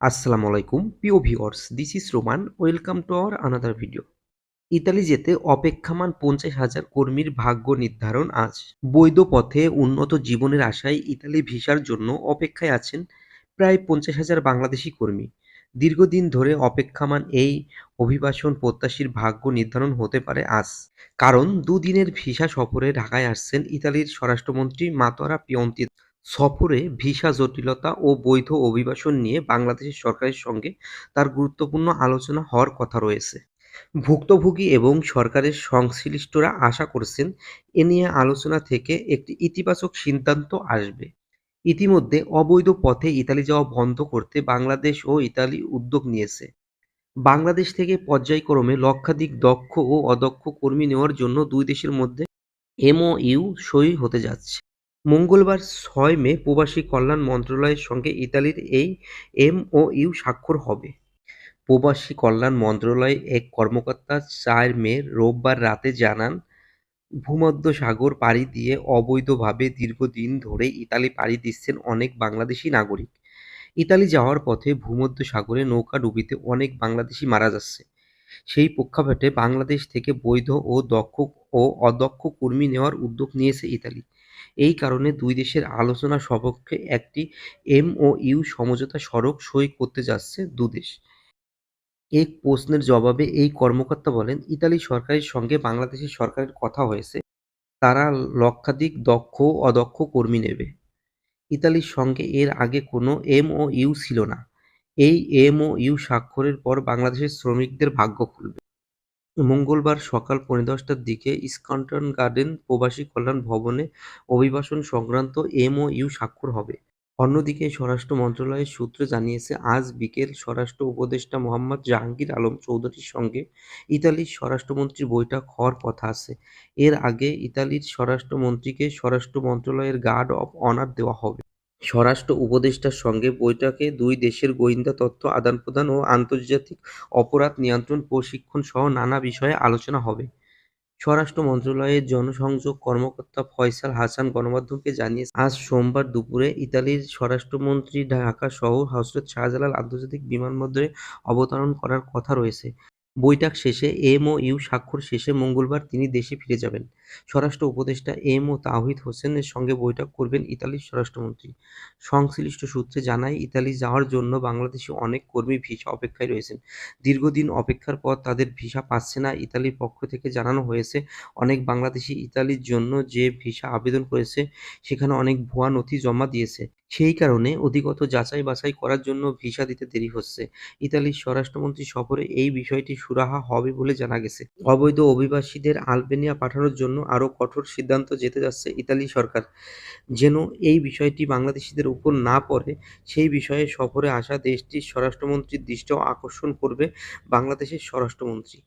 আসসালামু আলাইকুম, প্রিয় viewers this is Roman welcome to our another video Italy যেতে অপেক্ষমান পঞ্চাশ হাজার কর্মীর ভাগ্য নির্ধারণ আজ। বৈধ পথে উন্নত জীবনের আশায় ইতালি ভিসার জন্য অপেক্ষায় আছেন প্রায় পঞ্চাশ হাজার বাংলাদেশি কর্মী। দীর্ঘদিন ধরে অপেক্ষামান এই অভিবাসন প্রত্যাশীর ভাগ্য নির্ধারণ হতে পারে আজ। কারণ দুদিনের ভিসা সফরে ঢাকায় আসছেন ইতালির স্বরাষ্ট্রমন্ত্রী মাতোয়ারা পিয়ন্তি। সফরে ভিসা জটিলতা ও বৈধ অভিবাসন নিয়ে বাংলাদেশের সরকারের সঙ্গে তার গুরুত্বপূর্ণ আলোচনা হওয়ার কথা রয়েছে। ভুক্তভোগী এবং সরকারের সংশ্লিষ্টরা আশা করছেন এ নিয়ে আলোচনা থেকে একটি ইতিবাচক সিদ্ধান্ত আসবে। ইতিমধ্যে অবৈধ পথে ইতালি যাওয়া বন্ধ করতে বাংলাদেশ ও ইতালি উদ্যোগ নিয়েছে। বাংলাদেশ থেকে পর্যায়ক্রমে লক্ষাধিক দক্ষ ও অদক্ষ কর্মী নেওয়ার জন্য দুই দেশের মধ্যে এমওইউ সই হতে যাচ্ছে। মঙ্গলবার ছয় মে প্রবাসী কল্যাণ মন্ত্রণালয়ের সঙ্গে ইতালির এই এমওইউ স্বাক্ষর হবে। প্রবাসী কল্যাণ মন্ত্রণালয়ের এক কর্মকর্তা চার মে রোববার রাতে জানান, ভূমধ্যসাগর পাড়ি দিয়ে অবৈধভাবে দীর্ঘদিন ধরে ইতালি পাড়ি দিচ্ছেন অনেক বাংলাদেশি নাগরিক। ইতালি যাওয়ার পথে ভূমধ্যসাগরে নৌকাডুবিতে অনেক বাংলাদেশি মারা যাচ্ছে। সেই প্রেক্ষাপটে বাংলাদেশ থেকে বৈধ ও দক্ষ ও অদক্ষ কর্মী নেওয়ার উদ্যোগ নিয়েছে ইতালি। এই কারণে দুই দেশের আলোচনা সপক্ষে একটি এমওইউ সমঝোতা সড়ক সই করতে যাচ্ছে দুদেশ এক প্রশ্নের জবাবে এই কর্মকর্তা বলেন, ইতালি সরকারের সঙ্গে বাংলাদেশের সরকারের কথা হয়েছে, তারা লক্ষাধিক দক্ষ অদক্ষ কর্মী নেবে। ইতালির সঙ্গে এর আগে কোনো এমওইউ ছিল না। এই এমওইউ স্বাক্ষরের পর বাংলাদেশের শ্রমিকদের ভাগ্য খুলবে। মঙ্গলবার সকাল পৌনে দশটার দিকে ইস্কটন গার্ডেন প্রবাসী কল্যাণ ভবনে অভিবাসন সংক্রান্ত এমওইউ স্বাক্ষর হবে। অন্যদিকে স্বরাষ্ট্র মন্ত্রণালয়ের সূত্র জানিয়েছে, আজ বিকেল স্বরাষ্ট্র উপদেষ্টা মোহাম্মদ জাহাঙ্গীর আলম চৌধুরীর সঙ্গে ইতালির স্বরাষ্ট্রমন্ত্রীর বৈঠক হওয়ার কথা আছে। এর আগে ইতালির স্বরাষ্ট্রমন্ত্রীকে স্বরাষ্ট্র মন্ত্রণালয়ের গার্ড অব অনার দেওয়া হবে। স্বরাষ্ট্র উপদেষ্টার সঙ্গে বৈঠকে দুই দেশের গোয়েন্দা তথ্য আদান-প্রদান ও আন্তর্জাতিক অপরাধ নিয়ন্ত্রণ প্রশিক্ষণ সহ নানা বিষয়ে আলোচনা হবে। স্বরাষ্ট্র মন্ত্রণালয়ের জনসংযোগ কর্মকর্তা ফয়সাল হাসান গণমাধ্যমকে জানিয়েছেন, আজ সোমবার দুপুরে ইতালির স্বরাষ্ট্রমন্ত্রী ঢাকা শহর হজরত শাহজালাল আন্তর্জাতিক বিমানবন্দরে অবতরণ করার কথা রয়েছে। বৈঠক শেষে এমওইউ স্বাক্ষর শেষে মঙ্গলবার তিনি দেশে ফিরে যাবেন। স্বরাষ্ট্র উপদেষ্টা এম ও তাওহিদ হোসেনের সঙ্গে বৈঠক করবেন ইতালির স্বরাষ্ট্রমন্ত্রী। সংশ্লিষ্ট সূত্রে জানায়, ইতালি যাওয়ার জন্য বাংলাদেশি অনেক কর্মী ভিসা অপেক্ষায় রয়েছেন। দীর্ঘদিন অপেক্ষার পর তাদের ভিসা পাচ্ছে না ইতালির পক্ষ থেকে জানানো হয়েছে, অনেক বাংলাদেশি ইতালির জন্য যে ভিসা আবেদন করেছে, সেখানে অনেক ভুয়া নথি জমা দিয়েছে। সেই কারণে অধিকতর যাচাই বাছাই করার জন্য ভিসা দিতে দেরি হচ্ছে। ইতালির স্বরাষ্ট্রমন্ত্রী সফরে এই বিষয়টি সুরাহা হবে বলে জানা গেছে। অবৈধ অভিবাসীদের আলবেনিয়া পাঠানোর জন্য আরও কঠোর সিদ্ধান্ত যেতে যাচ্ছে ইতালি সরকার। যেন এই বিষয়টি বাংলাদেশিদের উপর না পড়ে, সেই বিষয়ে সফরে আসা দেশটির স্বরাষ্ট্রমন্ত্রীর দৃষ্টিও আকর্ষণ করবে বাংলাদেশের স্বরাষ্ট্রমন্ত্রী।